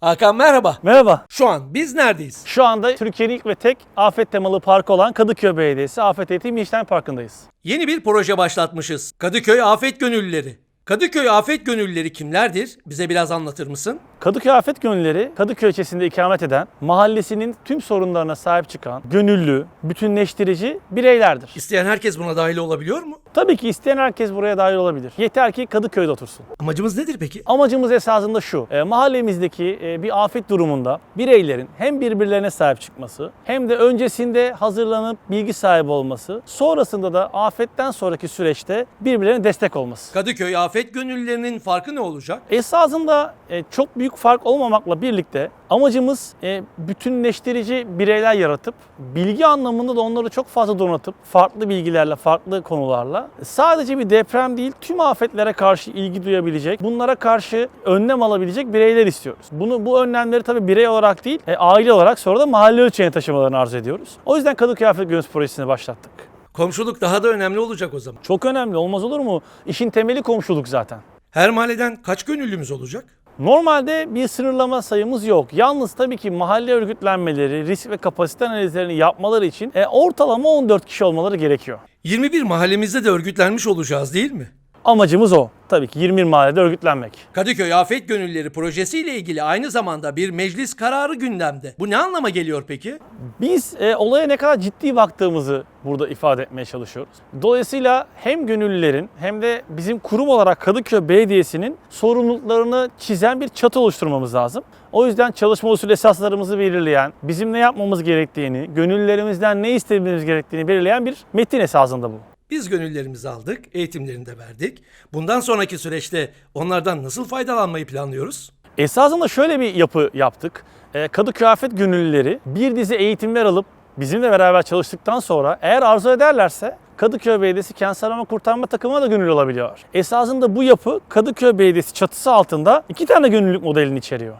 Hakan merhaba. Merhaba. Şu an biz neredeyiz? Şu anda Türkiye'nin ilk ve tek afet temalı parkı olan Kadıköy Belediyesi Afet Eğitim İşlem Parkı'ndayız. Yeni bir proje başlatmışız. Kadıköy Afet Gönüllüleri. Kadıköy Afet Gönüllüleri kimlerdir? Bize biraz anlatır mısın? Kadıköy Afet Gönüllüleri, Kadıköy ilçesinde ikamet eden, mahallesinin tüm sorunlarına sahip çıkan, gönüllü, bütünleştirici bireylerdir. İsteyen herkes buna dahil olabiliyor mu? Tabii ki isteyen herkes buraya dahil olabilir. Yeter ki Kadıköy'de otursun. Amacımız nedir peki? Amacımız esasında şu. e, mahallemizdeki e, bir afet durumunda bireylerin hem birbirlerine sahip çıkması hem de öncesinde hazırlanıp bilgi sahibi olması, sonrasında da afetten sonraki süreçte birbirlerine destek olması. Kadıköy Afet Gönüllülerinin farkı ne olacak? Esasında e, çok büyük fark olmamakla birlikte amacımız e, bütünleştirici bireyler yaratıp bilgi anlamında da onları çok fazla donatıp farklı bilgilerle, farklı konularla sadece bir deprem değil tüm afetlere karşı ilgi duyabilecek, bunlara karşı önlem alabilecek bireyler istiyoruz. Bunu bu önlemleri tabii birey olarak değil, e, aile olarak sonra da mahalle ölçeğine taşımalarını arzu ediyoruz. O yüzden Kadıköy Afet Gönüllüsü Projesi'ni başlattık. Komşuluk daha da önemli olacak o zaman. Çok önemli olmaz olur mu? İşin temeli komşuluk zaten. Her mahalleden kaç gönüllümüz olacak? Normalde bir sınırlama sayımız yok. Yalnız tabii ki mahalle örgütlenmeleri, risk ve kapasite analizlerini yapmaları için e, ortalama 14 kişi olmaları gerekiyor. 21 mahallemizde de örgütlenmiş olacağız değil mi? Amacımız o. Tabii ki 21 mahallede örgütlenmek. Kadıköy Afet Gönüllüleri projesiyle ilgili aynı zamanda bir meclis kararı gündemde. Bu ne anlama geliyor peki? Biz e, olaya ne kadar ciddi baktığımızı burada ifade etmeye çalışıyoruz. Dolayısıyla hem gönüllülerin hem de bizim kurum olarak Kadıköy Belediyesi'nin sorumluluklarını çizen bir çatı oluşturmamız lazım. O yüzden çalışma usulü esaslarımızı belirleyen, bizim ne yapmamız gerektiğini, gönüllülerimizden ne istememiz gerektiğini belirleyen bir metin esasında bu. Biz gönüllerimizi aldık, eğitimlerini de verdik. Bundan sonraki süreçte onlardan nasıl faydalanmayı planlıyoruz? Esasında şöyle bir yapı yaptık. Ee, Kadıköy Afet Gönüllüleri bir dizi eğitimler alıp bizimle beraber çalıştıktan sonra eğer arzu ederlerse Kadıköy Belediyesi Kentsel Arama Kurtarma takımına da gönüllü olabiliyor. Esasında bu yapı Kadıköy Belediyesi çatısı altında iki tane gönüllülük modelini içeriyor.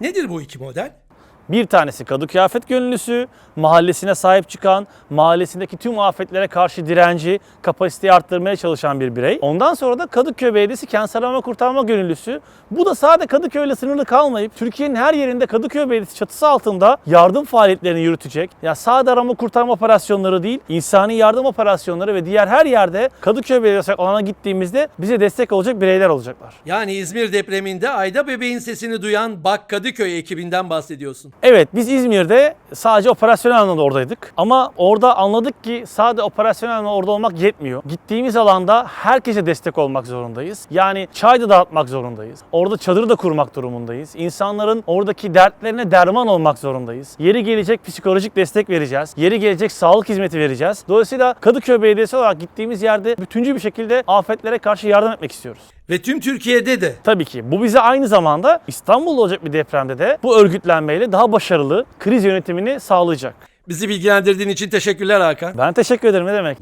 Nedir bu iki model? Bir tanesi Kadıköy Afet Gönüllüsü, mahallesine sahip çıkan, mahallesindeki tüm afetlere karşı direnci, kapasiteyi arttırmaya çalışan bir birey. Ondan sonra da Kadıköy Belediyesi Kentsel Arama Kurtarma Gönüllüsü. Bu da sadece Kadıköy'le sınırlı kalmayıp Türkiye'nin her yerinde Kadıköy Belediyesi çatısı altında yardım faaliyetlerini yürütecek. Ya sadece arama kurtarma operasyonları değil, insani yardım operasyonları ve diğer her yerde Kadıköy Belediyesi alana gittiğimizde bize destek olacak bireyler olacaklar. Yani İzmir depreminde Ayda Bebeğin sesini duyan Bak Kadıköy ekibinden bahsediyorsun. Evet biz İzmir'de sadece operasyonel anlamda oradaydık. Ama orada anladık ki sadece operasyonel anlamda orada olmak yetmiyor. Gittiğimiz alanda herkese destek olmak zorundayız. Yani çay da dağıtmak zorundayız. Orada çadır da kurmak durumundayız. İnsanların oradaki dertlerine derman olmak zorundayız. Yeri gelecek psikolojik destek vereceğiz. Yeri gelecek sağlık hizmeti vereceğiz. Dolayısıyla Kadıköy Belediyesi olarak gittiğimiz yerde bütüncül bir şekilde afetlere karşı yardım etmek istiyoruz. Ve tüm Türkiye'de de Tabii ki bu bize aynı zamanda İstanbul'da olacak bir depremde de bu örgütlenmeyle daha başarılı kriz yönetimini sağlayacak. bizi bilgilendirdiğin için teşekkürler Hakan. Ben teşekkür ederim ne demek.